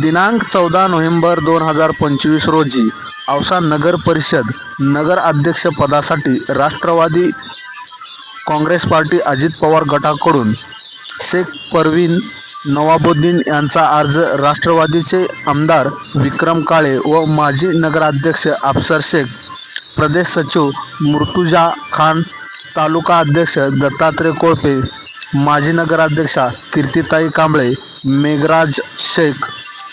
दिनांक चौदा नोव्हेंबर दोन हजार पंचवीस रोजी औसा नगर परिषद नगर राष्ट्रवादी काँग्रेस पार्टी अजित पवार गटाकडून शेख परवीन नवाबुद्दीन यांचा अर्ज राष्ट्रवादीचे आमदार विक्रम काळे व माजी नगराध्यक्ष अफसर शेख प्रदेश सचिव मुर्तुजा खान तालुका अध्यक्ष दत्तात्रय कोळपे माजी नगराध्यक्षा कीर्तिताई कांबळे मेघराज शेख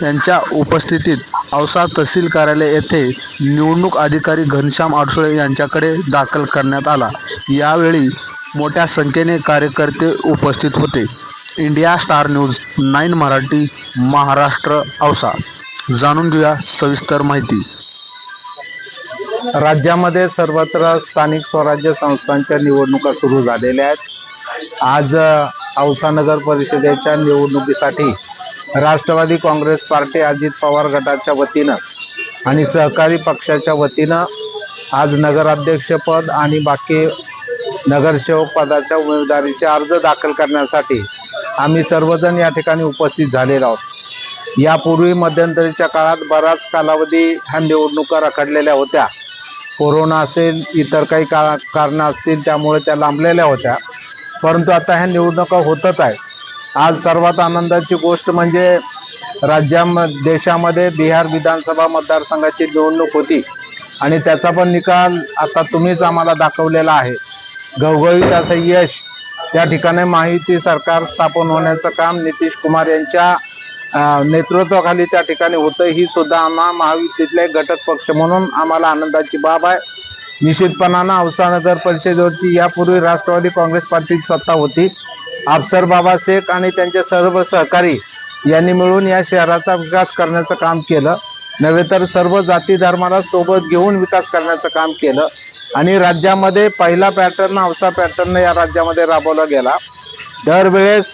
यांच्या उपस्थितीत औसा तहसील कार्यालय येथे निवडणूक अधिकारी घनश्याम आडसुळे यांच्याकडे दाखल करण्यात आला. यावेळी मोठ्या संख्येने कार्यकर्ते उपस्थित होते. India star news nine Marathi Maharashtra Ausa. जाणून घेऊया सविस्तर माहिती. राज्यामध्ये सर्वत्र स्थानिक स्वराज्य संस्थांच्या निवडणुका सुरू झालेल्या आहेत. आज औसा नगर परिषदेच्या निवडणुकीसाठी राष्ट्रवादी काँग्रेस पार्टी अजित पवार गटाच्या वतीनं आणि सहकारी पक्षाच्या वतीनं आज नगराध्यक्षपद आणि बाकी नगरसेवक पदाच्या उमेदवारीचे अर्ज दाखल करण्यासाठी आम्ही सर्वजण या ठिकाणी उपस्थित झालेलो आहोत. यापूर्वी मध्यंतरीच्या काळात बराच कालावधी ह्या निवडणुका रखडलेल्या होत्या. कोरोना असेल इतर काही का कारणं असतील त्यामुळे त्या लांबलेल्या होत्या. परंतु आता ह्या निवडणुका होतच आहे आज सर्वात आनंदाची गोष्ट म्हणजे राज्याम देशामध्ये बिहार विधानसभा मतदारसंघाची निवडणूक होती. आणि त्याचा पण निकाल आता तुम्हीच आम्हाला दाखवलेला आहे. घवघवीत असं यश त्या ठिकाणी माहिती सरकार स्थापन होण्याचं काम नितीश कुमार यांच्या नेतृत्वाखाली त्या ठिकाणी होतं. ही सुद्धा आम्हा महायुतीतले घटक पक्ष म्हणून आम्हाला आनंदाची बाब आहे. निश्चितपणानं औसानगर परिषदेवरती यापूर्वी राष्ट्रवादी काँग्रेस पार्टीची सत्ता होती. अफसर बाबा शेख आणि त्यांचे सर्व सहकारी यांनी मिळून या शहराचा विकास करण्याचं काम केलं. नव्हे तर सर्व जाती धर्माला सोबत घेऊन विकास करण्याचं काम केलं. आणि राज्यामध्ये पहिला पॅटर्न औसा पॅटर्न या राज्यामध्ये राबवला गेला. दरवेळेस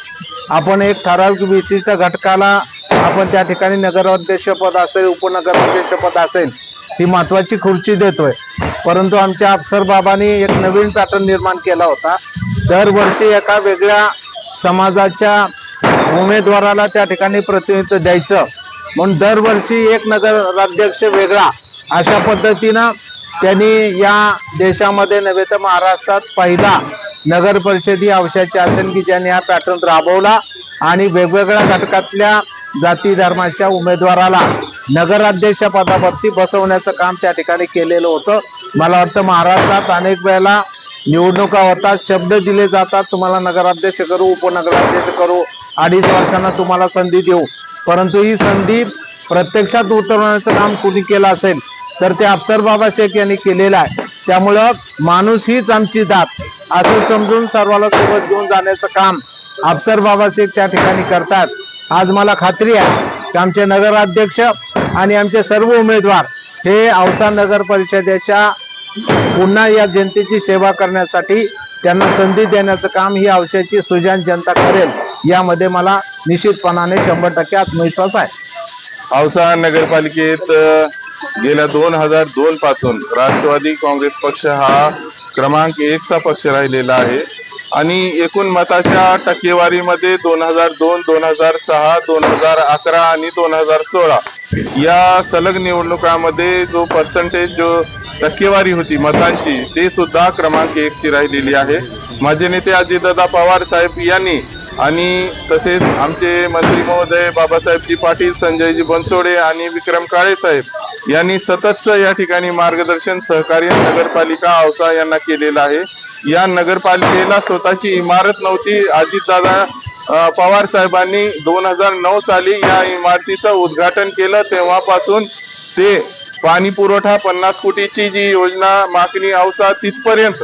आपण एक ठराविक विशिष्ट घटकाला आपण त्या ठिकाणी नगराध्यक्षपद असेल उपनगराध्यक्षपद असेल ही महत्वाची खुर्ची देतोय. परंतु आमच्या अफसर बाबांनी एक नवीन पॅटर्न निर्माण केला होता. दरवर्षी एका वेगळ्या समाजाच्या उमेदवाराला त्या ठिकाणी प्रतिनिधित्व द्यायचं. म्हणून दरवर्षी एक नगराध्यक्ष वेगळा अशा पद्धतीनं त्यांनी या देशामध्ये नव्हे तर महाराष्ट्रात पहिला नगर परिषदी ही असेल की ज्यांनी हा पॅटर्न राबवला आणि वेगवेगळ्या घटकातल्या जाती धर्माच्या उमेदवाराला नगराध्यक्ष पदावरती बसवण्याचं काम त्या ठिकाणी केलेलं होतं. मला वाटतं महाराष्ट्रात अनेक वेळेला निवडणुका होतात शब्द दिले जातात. तुम्हाला नगराध्यक्ष करू उपनगराध्यक्ष करू अडीच वर्षांना तुम्हाला संधी देऊ. परंतु ही संधी प्रत्यक्षात उतरवण्याचं काम कुणी केलं असेल तर ते अफसर बाबा शेख यांनी केलेलं आहे. त्यामुळं माणूस हीच आमची दात. असं समजून सर्वाला सोबत घेऊन जाण्याचं काम अफसर बाबा शेख त्या ठिकाणी करतात. आज मला खात्री आहे की आमचे नगराध्यक्ष आणि आमचे सर्व उमेदवार हे औसा नगर परिषदेच्या पुन्हा या जनतेची सेवा करण्यासाठी त्यांना संधी देण्याचं काम ही औषधाची सुजान जनता करेल. यामध्ये मला निश्चितपणाने शंभर टक्के आत्मविश्वास आहे. औसा नगरपालिकेत गेल्या दोन हजार दोन पासून राष्ट्रवादी काँग्रेस पक्ष हा क्रमांक एकचा पक्ष राहिलेला आहे. आणि एकूण मताच्या टक्केवारीमध्ये दोन हजार दोन दोन हजार सहा दोन हजार अकरा आणि दोन हजार सोळा या सलग निवडणुकामध्ये जो पर्सेंटेज जो टक्केवारी होती. मतांची. ते सुद्धा क्रमांक एकची राहिलेली आहे. माझे नेते अजितदादा पवार साहेब यांनी आणि तसेच आमचे मंत्री महोदय बाबासाहेबजी पाटील संजयजी बनसोडे आणि विक्रम काळे साहेब यांनी सततचं या ठिकाणी मार्गदर्शन सहकार्य नगरपालिका औसा यांना केलेलं आहे. या नगरपालिकेला स्वतःची इमारत नव्हती. अजितदादा पवार साहेबांनी दोन हजार नऊ साली या इमारतीचं उद्घाटन केलं. तेव्हापासून ते पाणी पुरवठा पन्नास कोटीची जी योजना मागणी औसा तिथपर्यंत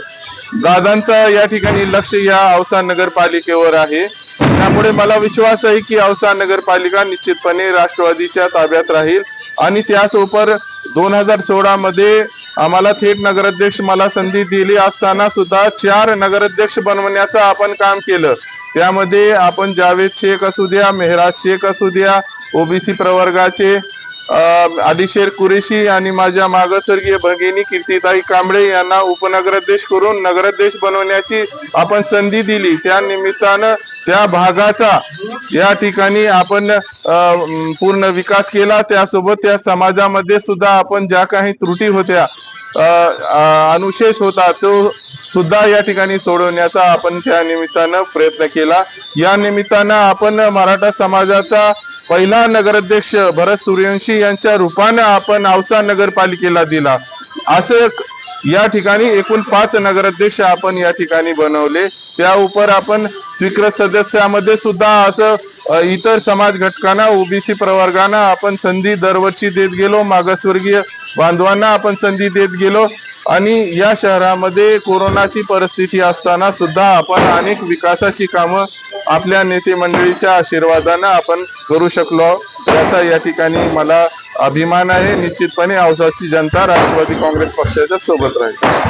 दादांचा या ठिकाणी लक्ष या औसा नगरपालिकेवर आहे. त्यामुळे मला विश्वास आहे की औसा नगरपालिका निश्चितपणे राष्ट्रवादीच्या ताब्यात राहील. आणि त्यासोबत दोन हजार सोळा मध्ये आम्हाला थेट नगराध्यक्ष मला संधी दिली असताना सुद्धा चार नगराध्यक्ष बनवण्याचं आपण काम केलं. त्यामध्ये आपण जावेद शेख असू द्या मेहराज शेख असू द्या ओबीसी प्रवर्गाचे अलिशेर कुरेशी आणि माझ्या मागासवर्गीय भगिनी कीर्तीताई कांबळे यांना उपनगराध्यक्ष करून नगराध्यक्ष बनवण्याची आपण संधी दिली. त्या निमित्तानं त्या भागाचा या ठिकाणी आपण पूर्ण विकास केला. त्यासोबत त्या समाजामध्ये सुद्धा आपण ज्या काही त्रुटी होत्या अनुशेष होता तो सुद्धा या ठिकाणी सोडवण्याचा आपण त्या निमित्तानं प्रयत्न केला. या निमित्तानं आपण मराठा समाजाचा पहिला नगराध्यक्ष भरत सूर्यवंशी यांच्या रूपानं आपण औसा नगरपालिकेला दिला. असं या ठिकाणी एकूण पाच नगराध्यक्ष आपण या ठिकाणी बनवले. त्या उपर आपण स्वीकृत सदस्यामध्ये सुद्धा असं इतर समाज घटकांना ओबीसी प्रवर्गांना आपण संधी दरवर्षी देत गेलो. मागासवर्गीय बांधवांना आपण संधी देत गेलो. आणि या शहरामध्ये कोरोनाची परिस्थिती असताना सुद्धा आपण अनेक विकासाची कामं आपल्या नेते मंडळीच्या आशीर्वादानं आपण करू शकलो. याचा या ठिकाणी मला अभिमान आहे. निश्चितपणे औसाची जनता राष्ट्रवादी काँग्रेस पक्षाच्या सोबत राहील.